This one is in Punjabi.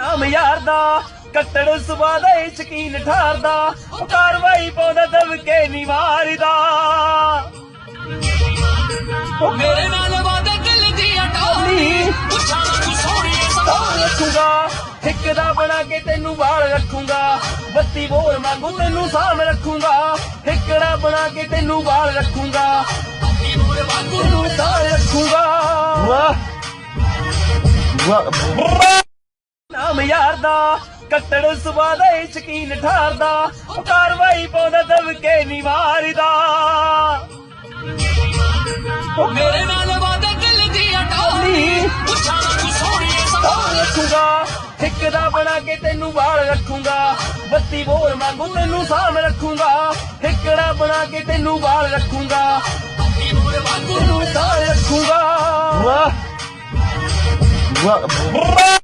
ਨਾਮ ਯਾਰ ਦਾ ਕੱਟੜ ਸੁਭਾ ਦਾ ਸ਼ਕੀਨ ਠਾਰਦਾ ਉਹ ਕਾਰਵਾਈ ਪਾਉਂਦਾ ਦਬਕੇ ਉਹ ਮੇਰੇ ਨਾਲ ਵਾਦਾ ਦਿਲ ਦੀ ਅਟਾਲੀ ਨੀ ਪੁੱਛਾਂ ਤੂੰ ਸੋਹਣੀਏ ਸਵਾਲ ਰੱਖੂਗਾ? ਠਿੱਕ ਦਾ ਬਣਾ ਕੇ ਤੈਨੂੰ ਬਾਲ ਰੱਖੂਗਾ ਬੱਤੀ ਬੋਲ ਮੰਗੂ ਤੈਨੂੰ ਸਾਮ ਰੱਖੂਗਾ। ਠਿੱਕੜਾ ਬਣਾ ਕੇ ਤੈਨੂੰ ਬਾਲ ਰੱਖੂਗਾ ਕੀ ਮੋਰ ਵਾਂਗੂ ਤੈਨੂੰ ਸਾਲ ਰੱਖੂਗਾ। ਵਾਹ। ਵਾਹ। ਨਾਮ ਯਾਰ ਦਾ ਕੱਟੜ ਸੁਭਾ ਦਾ ਇਹ ਸ਼ਕੀਨ ਠਾਰਦਾ ਉਹ ਕਾਰਵਾਈ ਪਾਉਂਦਾ ਦਬਕੇ ਨਹੀਂ ਮਾਰਦਾ। ਉਹ ਮੇਰੇ ਨਾਲ ਵਾਦਾ ਦਿਲ ਦੀ ਅਟਾਲੀ ਨੀ ਪੁੱਛਾਂ ਰੱਖੂਗਾ ਠਿੱਕ ਦਾ ਬਣਾ ਕੇ ਤੈਨੂੰ ਬਾਲ ਰੱਖੂਗਾ। ਬੱਤੀ ਬੋਲ ਮੰਗੂ ਤੈਨੂੰ ਸਾਮ ਰੱਖੂਗਾ ਠਿੱਕੜਾ ਬਣਾ ਕੇ ਤੈਨੂੰ ਬਾਲ ਰੱਖੂਗਾ। ਕੀ ਮੋਰ ਵਾਂਗੂ ਤੈਨੂੰ ਸਾਲ ਰੱਖੂਗਾ। ਵਾਹ। ਵਾਹ।